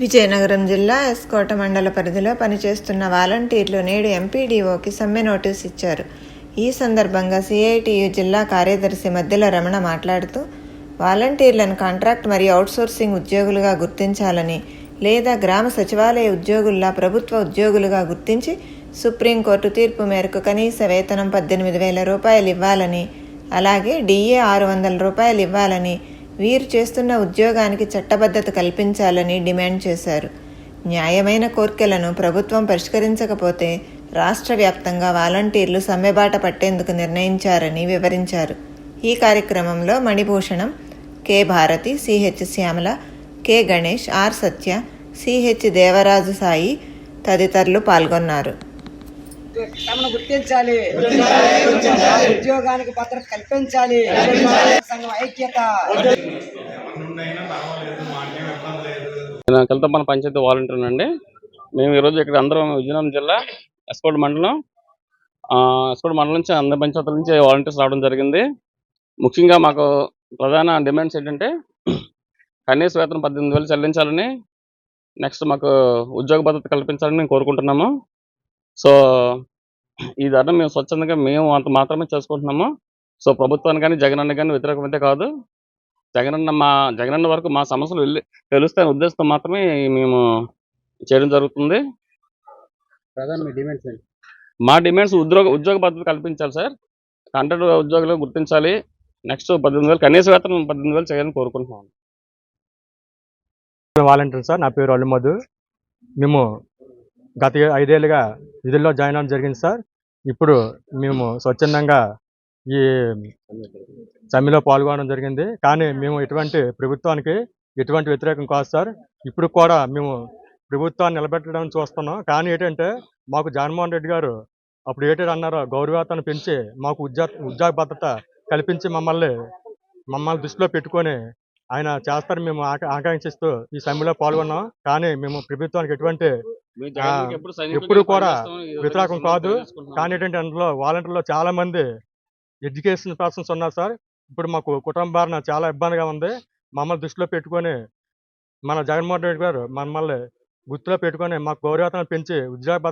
విజయనగరం జిల్లా ఎస్కోట మండల పరిధిలో పనిచేస్తున్న వాలంటీర్లు నేడు ఎంపీడీఓకి సమ్మె నోటీస్ ఇచ్చారు. ఈ సందర్భంగా సిఐటియు జిల్లా కార్యదర్శి మధ్యల రమణ మాట్లాడుతూ వాలంటీర్లను కాంట్రాక్ట్ మరియు అవుట్సోర్సింగ్ ఉద్యోగులుగా గుర్తించాలని లేదా గ్రామ సచివాలయ ఉద్యోగుల్లా ప్రభుత్వ ఉద్యోగులుగా గుర్తించి సుప్రీంకోర్టు తీర్పు మేరకు కనీస వేతనం పద్దెనిమిది వేల రూపాయలు ఇవ్వాలని అలాగే డిఏ ఆరు వందల రూపాయలు ఇవ్వాలని వీరు చేస్తున్న ఉద్యోగానికి చట్టబద్ధత కల్పించాలని డిమాండ్ చేశారు. న్యాయమైన కోర్కెలను ప్రభుత్వం పరిష్కరించకపోతే రాష్ట్ర వ్యాప్తంగా వాలంటీర్లు సమ్మెబాట పట్టేందుకు నిర్ణయించారని వివరించారు. ఈ కార్యక్రమంలో Manibhushanam K. Bharathi CH Shyamala K. Ganesh R. Satya CH Devaraju Sai తదితరులు పాల్గొన్నారు. తమను గుర్తించాలి. ఉద్యోగానికి భద్రత కల్పించాలి. సంఘం ఐక్యత. కల్తపల్లి పంచాయతీ వాలంటీర్ అండి. మేము ఈరోజు ఇక్కడ అందరం విజయనగరం జిల్లా ఎస్కోట్ మండలం ఆ, ఎస్కోట్ మండలం నుంచి అందరి పంచాయతీల నుంచి వాలంటీర్స్ రావడం జరిగింది. ముఖ్యంగా మాకు ప్రధాన డిమాండ్స్ ఏంటంటే కనీస వేతనం పద్దెనిమిది వేలు చెల్లించాలని నెక్స్ట్ మాకు ఉద్యోగ భద్రత కల్పించాలని మేము కోరుకుంటున్నాము. సో ఈ ధరను మేము స్వచ్ఛందంగా మేము అంత మాత్రమే చేసుకుంటున్నాము. సో ప్రభుత్వానికి కానీ జగనన్న కానీ వ్యతిరేకమైతే కాదు. జగనన్న మా జగనన్న వరకు మా సమస్యలు వెళ్ళి తెలుస్తే ఉద్దేశంతో మాత్రమే మేము చేయడం జరుగుతుంది. డిమాండ్స్ మా డిమాండ్స్ ఉద్యోగ ఉద్యోగ భద్రత కల్పించాలి సార్. హండ్రెడ్ ఉద్యోగులు గుర్తించాలి. నెక్స్ట్ పద్దెనిమిది వేలు కనీస వేతనం పద్దెనిమిది వేలు చేయాలని కోరుకుంటున్నాం. వాలంటీర్ సార్ నా పేరు అల్లుమధు. మేము గత ఐదేళ్ళుగా విధుల్లో జాయిన్ అవ్వడం జరిగింది సార్. ఇప్పుడు మేము స్వచ్ఛందంగా ఈ సమ్మెలో పాల్గొనడం జరిగింది. కానీ మేము ఎటువంటి ప్రభుత్వానికి ఎటువంటి వ్యతిరేకం కాదు సార్. ఇప్పుడు కూడా మేము ప్రభుత్వాన్ని నిలబెట్టడం చూస్తున్నాం. కానీ ఏంటంటే మాకు జగన్మోహన్ రెడ్డి గారు అప్పుడు ఏంటంటే అన్నారో గౌరవతను పెంచి మాకు ఉద్యోగ ఉద్యోగ భద్రత కల్పించి మమ్మల్ని మమ్మల్ని దృష్టిలో పెట్టుకొని ఆయన చేస్తారని మేము ఆకాంక్షిస్తూ ఈ సమ్మెలో పాల్గొన్నాం. కానీ మేము ప్రభుత్వానికి ఎటువంటి ఎప్పుడు కూడా వ్యతిరేకం కాదు. కానీ ఏంటంటే అందులో వాలంటీర్లో చాలా మంది ఎడ్యుకేషన్ పర్సన్స్ ఉన్నారు సార్. ఇప్పుడు మాకు కుటుంబాన చాలా ఇబ్బందిగా ఉంది. మమ్మల్ని దృష్టిలో పెట్టుకొని మన జగన్మోహన్ రెడ్డి గారు మమ్మల్ని గుర్తులో పెట్టుకొని మాకు గౌరవేతనం పెంచి ఉద్యోగ